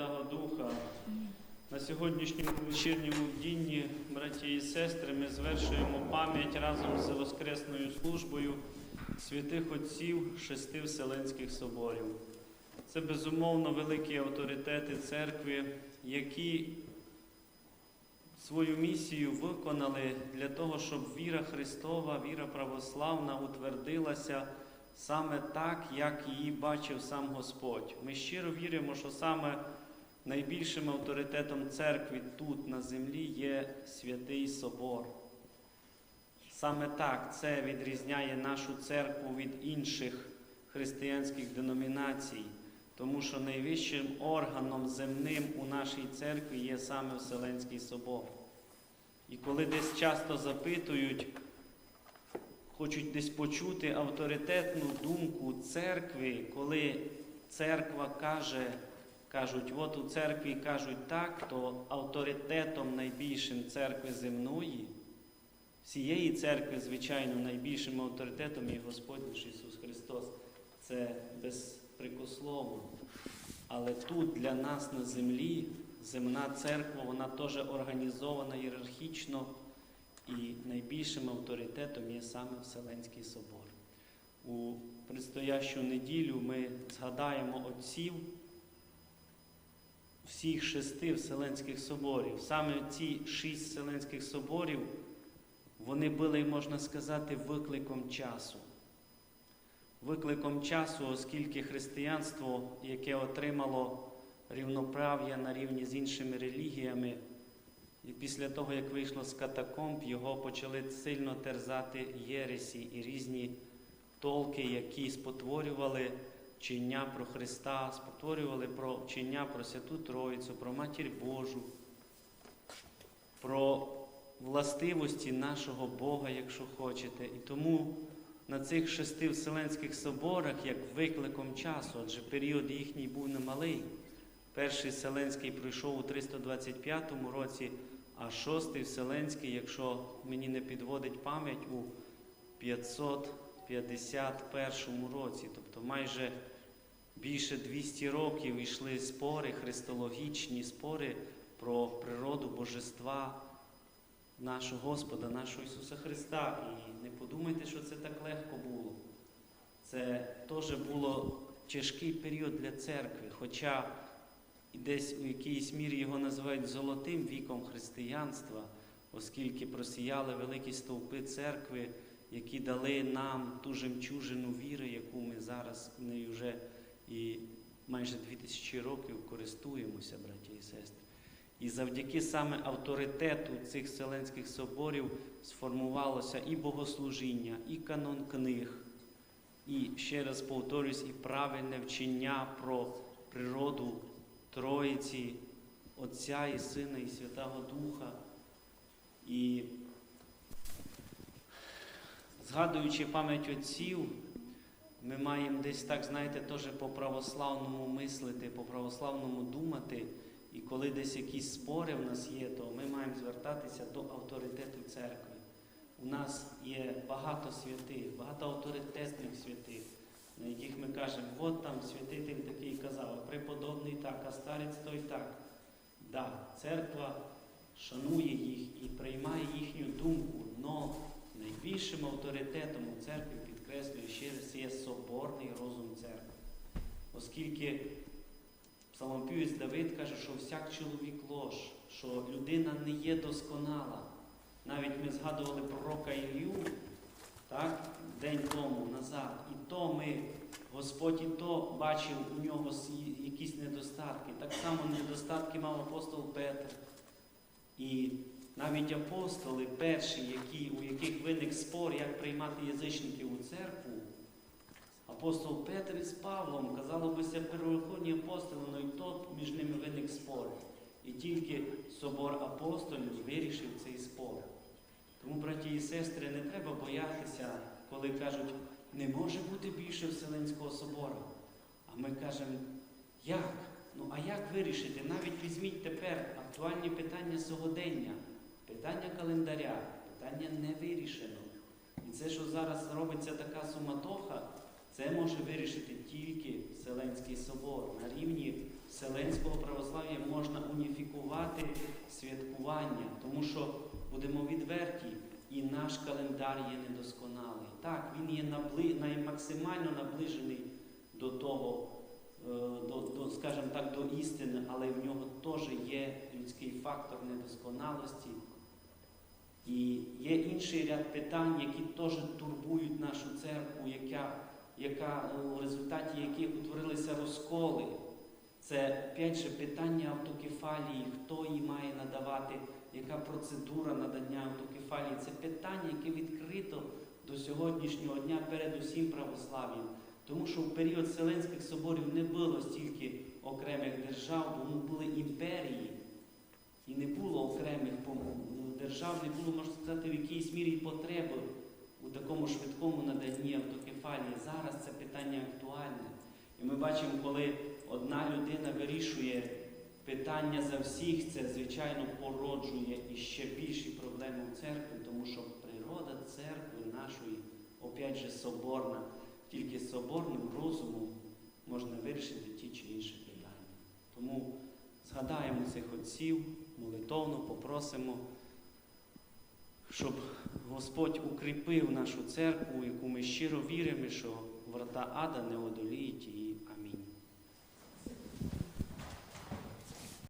Святого Духа. На сьогоднішньому вечірньому дні, браті і сестри, ми звершуємо пам'ять разом з Воскресною службою святих отців шести Вселенських соборів. Це безумовно великі авторитети церкви, які свою місію виконали для того, щоб віра Христова, віра православна утвердилася саме так, як її бачив сам Господь. Ми щиро віримо, що саме найбільшим авторитетом церкви тут на землі є святий собор. Саме так це відрізняє нашу церкву від інших християнських деномінацій, тому що найвищим органом земним у нашій церкві є саме Вселенський собор. І коли десь часто запитують, хочуть десь почути авторитетну думку церкви, коли церква каже, кажуть, от у церкві кажуть так, то авторитетом найбільшим церкви земної, всієї церкви, звичайно, найбільшим авторитетом є Господь наш Ісус Христос. Це безпрекословно. Але тут для нас на землі земна церква, вона теж організована ієрархічно, і найбільшим авторитетом є саме Вселенський собор. У предстоящу неділю ми згадаємо отців всіх шести Вселенських соборів. Саме ці шість Вселенських соборів, вони були, можна сказати, викликом часу. Викликом часу, оскільки християнство, яке отримало рівноправ'я на рівні з іншими релігіями, і після того, як вийшло з катакомб, його почали сильно терзати єресі і різні толки, які спотворювали вчення про Христа, спотворювали про вчення про Святу Троїцю, про Матір Божу, про властивості нашого Бога, якщо хочете. І тому на цих шести Вселенських соборах, як викликом часу, адже період їхній був немалий. Перший Вселенський пройшов у 325 році, а шостий Вселенський, якщо мені не підводить пам'ять, у 551 році. Тобто майже більше 200 років йшли спори, христологічні спори про природу Божества нашого Господа, нашого Ісуса Христа. І не подумайте, що це так легко було. Це теж було тяжкий період для церкви, хоча десь у якійсь мірі його називають золотим віком християнства, оскільки просіяли великі стовпи церкви, які дали нам ту жемчужину віри, яку ми зараз нею вже і майже 2000 років користуємося, браті і сестри. І завдяки саме авторитету цих Вселенських соборів сформувалося і богослужіння, і канон книг, і ще раз повторюсь, і правильне вчення про природу Троїці, Отця і Сина, і Святого Духа. І згадуючи пам'ять отців, ми маємо десь так, знаєте, теж по православному мислити, по православному думати. І коли десь якісь спори в нас є, то ми маємо звертатися до авторитету церкви. У нас є багато святих, багато авторитетних святих, на яких ми кажемо, от там святитель такий казав, преподобний так, а старець той так. Да, церква шанує їх і приймає їхню думку, але найбільшим авторитетом у церкві, підкреслюю ще раз, є соборний розум церкви. Оскільки Псалмопівець Давид каже, що всяк чоловік лож, що людина не є досконала. Навіть ми згадували пророка Ілью так, день тому назад. І то ми, Господь і то бачив у нього якісь недостатки. Так само недостатки мав апостол Петр. І навіть апостоли перші, які, у яких виник спор, як приймати язичників у церкву, апостол Петр із Павлом, казало бися, первоходні апостоли, але і то між ними виник спор. І тільки собор апостолів вирішив цей спор. Тому, браті і сестри, не треба боятися, коли кажуть, не може бути більше Вселенського собору. А ми кажемо, як? Ну а як вирішити? Навіть візьміть тепер актуальні питання сьогодення, питання календаря, питання не вирішено. І це, що зараз робиться така суматоха, це може вирішити тільки Вселенський собор на рівні Вселенського православ'я можна уніфікувати святкування, тому що будемо відверті, і наш календар є недосконалий. Так, він є набли... максимально наближений до того, е, до, до, скажімо так, до істини, але в нього теж є людський фактор недосконалості. І є інший ряд питань, які теж турбують нашу церкву, яка, яка, е, у результаті яких утворилися розколи. Це опять же питання автокефалії, хто її має надавати, яка процедура надання автокефалії. Це питання, яке відкрито до сьогоднішнього дня перед усім православ'ям. Тому що в період Вселенських соборів не було стільки окремих держав, бо ну, були імперії, і не було окремих держав, не було, можна сказати, в якійсь мірі потреби у такому швидкому наданні автокефалії. Зараз це питання актуальне. І ми бачимо, коли одна людина вирішує питання за всіх, це, звичайно, породжує іще більші проблеми в церкві, тому що природа церкви нашої, опять же, соборна, тільки соборним розумом можна вирішити ті чи інші питання. Тому згадаємо цих отців, молитовно попросимо, щоб Господь укріпив нашу церкву, яку ми щиро віримо, що врата ада не одоліють її.